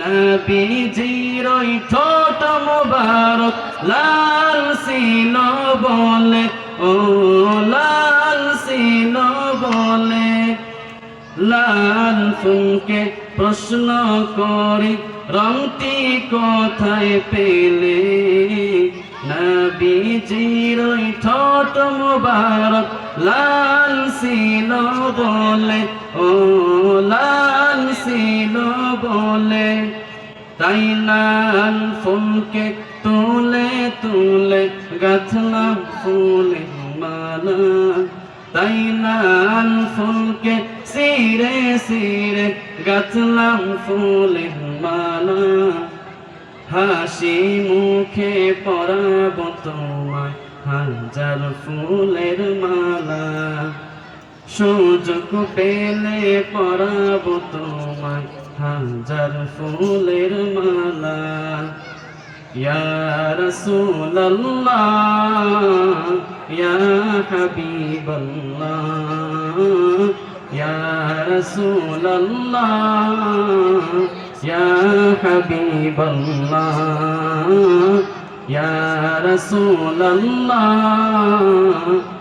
নবীজির ওই ঠোঁট মোবারক, লাল সিন বলে, ও লাল সিন বলে। লাল ফুলকে প্রশ্ন করি, রংটি কোথায় পেলে? নবীজির ওই ঠোঁট মুবারক, লাল সিল বলে, ও সিল বলে, তাই লাল ফুলকে তুলে তুলে গাছলাম ফুলে মালা। তাই লাল ফুলকে সিরে সিরে গাছলাম ফুলের মালা। হাসি মুখে পরাব তোমায়, হাজার ফুলের মালা। সুযোগ পেলে পরাব তোমায়, হাজার ফুলের মালা। ইয়া রাসূলুল্লাহ, ইয়া হাবিবাল্লাহ, ইয়া রাসূলুল্লাহ, ইয়া হাবিবাল্লাহ, ইয়া